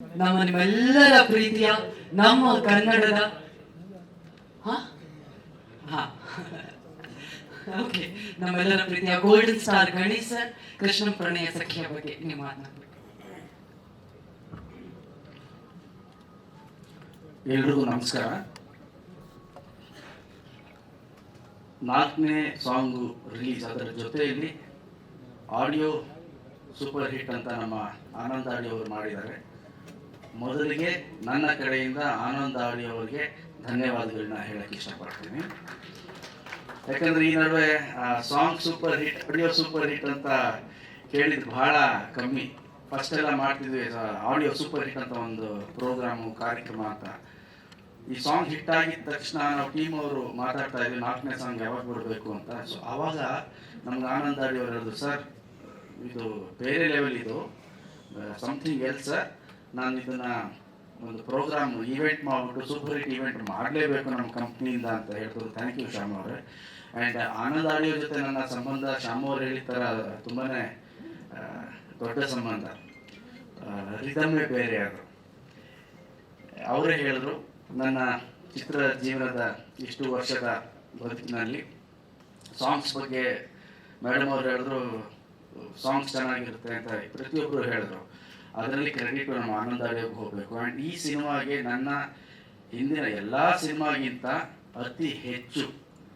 ನಮ್ಮ ನಿಮ್ಮೆಲ್ಲರ ಪ್ರೀತಿಯ ನಮ್ಮ ಕನ್ನಡದ. ಓಕೆ ನಮ್ಮೆಲ್ಲರ ಪ್ರೀತಿಯ ಗೋಲ್ಡನ್ ಸ್ಟಾರ್ ಗಣೇಶ ಕೃಷ್ಣ ಪ್ರಣಯ ಸಖಿಯ ಬಗ್ಗೆ ನಿಮ್ಮ ಎಲ್ರಿಗೂ ನಮಸ್ಕಾರ. ನಾಲ್ಕನೇ ಸಾಂಗು ರಿಲೀಸ್ ಅದರ ಜೊತೆಯಲ್ಲಿ ಆಡಿಯೋ ಸೂಪರ್ ಹಿಟ್ ಅಂತ ನಮ್ಮ ಆನಂದ್ ಆಡಿಯೋ ಅವರು ಮಾಡಿದ್ದಾರೆ. ಮೊದಲಿಗೆ ನನ್ನ ಕಡೆಯಿಂದ ಆನಂದ್ ಆಡಿ ಅವರಿಗೆ ಧನ್ಯವಾದಗಳನ್ನ ಹೇಳಕ್ಕೆ ಇಷ್ಟಪಡ್ತೀನಿ. ಯಾಕಂದ್ರೆ ಈ ನಡುವೆ song super hit audio super hit ಅಂತ ಕೇಳಿದ್ ಬಹಳ ಕಮ್ಮಿ. ಫಸ್ಟ್ ಎಲ್ಲ ಮಾಡ್ತಿದ್ವಿ ಆಡಿಯೋ ಸೂಪರ್ ಹಿಟ್ ಅಂತ ಒಂದು ಪ್ರೋಗ್ರಾಮು ಕಾರ್ಯಕ್ರಮ ಅಂತ. ಈ ಸಾಂಗ್ ಹಿಟ್ ಆಗಿದ ತಕ್ಷಣ ನಾವು ಟೀಮ್ ಅವರು ಮಾತಾಡ್ತಾ ಇದ್ವಿ, ನಾಲ್ಕನೇ ಸಾಂಗ್ ಯಾವಾಗ ಬಿಡಬೇಕು ಅಂತ. ಸೊ ಆವಾಗ ನಮ್ಗೆ ಆನಂದ್ ಆಡಿ ಅವರು ಸರ್, ಇದು ಬೇರೆ ಲೆವೆಲ್ ಇದು. ಸಮಥಿಂಗ್ ಎಲ್ ಸರ್ ನಾನು ಇದನ್ನ ಒಂದು ಪ್ರೋಗ್ರಾಮ್ ಈವೆಂಟ್ ಮಾಡ್ಬಿಟ್ಟು ಸೂಪರ್ ಹಿಟ್ ಈವೆಂಟ್ ಮಾಡಲೇಬೇಕು ನಮ್ಮ ಕಂಪ್ನಿಯಿಂದ ಅಂತ ಹೇಳ್ಬೋದು. ಥ್ಯಾಂಕ್ ಯು ಶ್ಯಾಮ್ ಅವರೇ. ಆ್ಯಂಡ್ ಆನಂದ್ ಆಡಿಯೋ ಜೊತೆ ನನ್ನ ಸಂಬಂಧ, ಶ್ಯಾಮ್ ಅವ್ರು ಹೇಳಿದ ಥರ ತುಂಬಾ ದೊಡ್ಡ ಸಂಬಂಧ. ರಿದಮ್ಮೆ ಬೇರೆ ಅದು. ಅವರೇ ಹೇಳಿದ್ರು, ನನ್ನ ಚಿತ್ರ ಜೀವನದ ಇಷ್ಟು ವರ್ಷದ ಬದುಕಿನಲ್ಲಿ ಸಾಂಗ್ಸ್ ಬಗ್ಗೆ ಮೇಡಮ್ ಅವ್ರು ಹೇಳಿದ್ರು ಸಾಂಗ್ಸ್ ಚೆನ್ನಾಗಿರುತ್ತೆ ಅಂತ ಪ್ರತಿಯೊಬ್ಬರು ಹೇಳಿದ್ರು. ಅದರಲ್ಲಿ ಕ್ರೆಡಿಟ್ ನಮ್ಮ ಆನಂದ ಆಡಿಯೋಗೆ ಹೋಗಬೇಕು. ಆ್ಯಂಡ್ ಈ ಸಿನಿಮಾಗೆ ನನ್ನ ಹಿಂದಿನ ಎಲ್ಲ ಸಿನಿಮಾಗಿಂತ ಅತಿ ಹೆಚ್ಚು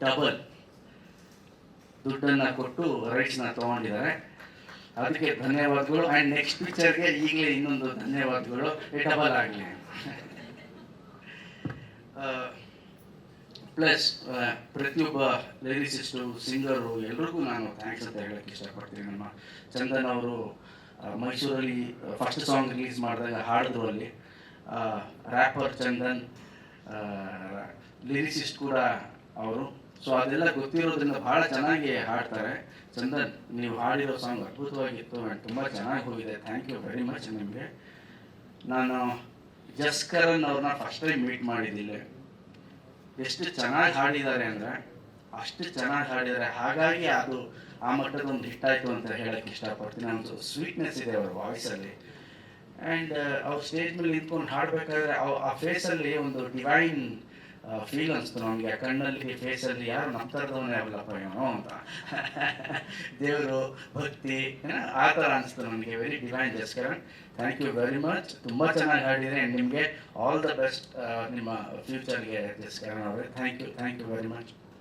ಡಬಲ್ ದುಡ್ಡನ್ನು ಕೊಟ್ಟು ರೈಟ್ಸ್ನ ತೊಗೊಂಡಿದ್ದಾರೆ. ಅದಕ್ಕೆ ಧನ್ಯವಾದಗಳು. ಆ್ಯಂಡ್ ನೆಕ್ಸ್ಟ್ ಪಿಕ್ಚರ್ಗೆ ಈಗಲೇ ಇನ್ನೊಂದು ಧನ್ಯವಾದಗಳು. ಡಬಲ್ ಆಗಲಿ. ಪ್ಲಸ್ ಪ್ರತಿಯೊಬ್ಬ ಲಿರಿಸಿಸ್ಟು ಸಿಂಗರು ಎಲ್ರಿಗೂ ನಾನು ಥ್ಯಾಂಕ್ಸ್ ಅಂತ ಹೇಳಕ್ಕೆ ಇಷ್ಟಪಡ್ತೀನಿ. ನಮ್ಮ ಚಂದನ್ ಅವರು ಮೈಸೂರಲ್ಲಿ ಫಸ್ಟ್ ಸಾಂಗ್ ರಿಲೀಸ್ ಮಾಡಿದಾಗ ಹಾಡಿದ್ರು ಅಲ್ಲಿ. ರ್ಯಾಪರ್ ಚಂದನ್ ಲಿರಿಸಿಸ್ಟ್ ಕೂಡ ಅವರು. ಸೊ ಅದೆಲ್ಲ ಗೊತ್ತಿರೋದ್ರಿಂದ ಭಾಳ ಚೆನ್ನಾಗಿ ಹಾಡ್ತಾರೆ. ಚಂದನ್ ನೀವು ಹಾಡಿರೋ ಸಾಂಗ್ ಅದ್ಭುತವಾಗಿತ್ತು ತುಂಬ ಚೆನ್ನಾಗಿ ಹೋಗಿದೆ ಥ್ಯಾಂಕ್ ಯು ವೆರಿ ಮಚ್ ನಿಮಗೆ. ನಾನು ಜಸ್ಕರನ್ ಅವ್ರನ್ನ ಫಸ್ಟ್ ಟೈಮ್ ಮೀಟ್ ಮಾಡಿದ್ದಿಲ್ಲ ಎಷ್ಟು ಚೆನ್ನಾಗಿ ಹಾಡಿದ್ದಾರೆ ಅಂದರೆ ಅಷ್ಟು ಚೆನ್ನಾಗಿ ಹಾಡಿದ್ದಾರೆ. ಹಾಗಾಗಿ ಅದು ಆ ಮಟ್ಟದ ಒಂದು ಇಷ್ಟ ಆಯಿತು ಅಂತ ಹೇಳಕ್ಕೆ ಇಷ್ಟಪಡ್ತೀನಿ. ಒಂದು ಸ್ವೀಟ್ನೆಸ್ ಇದೆ ಅವ್ರ ವಾಯ್ಸಲ್ಲಿ ಆ್ಯಂಡ್ ಅವ್ರ ಸ್ಟೇಜ್ ಮೇಲೆ ನಿಂತ್ಕೊಂಡು ಹಾಡಬೇಕಾದ್ರೆ ಆ ಫೇಸಲ್ಲಿ ಒಂದು ಡಿವೈನ್ ಫೀಲ್ ಅನಿಸ್ತು ನಮಗೆ. ಆ ಕಣ್ಣಲ್ಲಿ ಫೇಸಲ್ಲಿ ಯಾರು ನಮ್ಮ ಥರದವನೇ ಅವಲ್ಲಪ್ಪ ಏನೋ ಅಂತ. ದೇವರು ಭಕ್ತಿ ಏನ, ಆ ಥರ ಅನಿಸ್ತು ನನಗೆ very divine Jaskaran thank you very much ತುಂಬ ಚೆನ್ನಾಗಿ ಹಾಡಿದೆ ಆ್ಯಂಡ್ ನಿಮಗೆ ಆಲ್ ದ ಬೆಸ್ಟ್ ನಿಮ್ಮ ಫ್ಯೂಚರ್ಗೆ ಜಸ್ಕರನ್ ಅವರೇ. Thank you thank you very much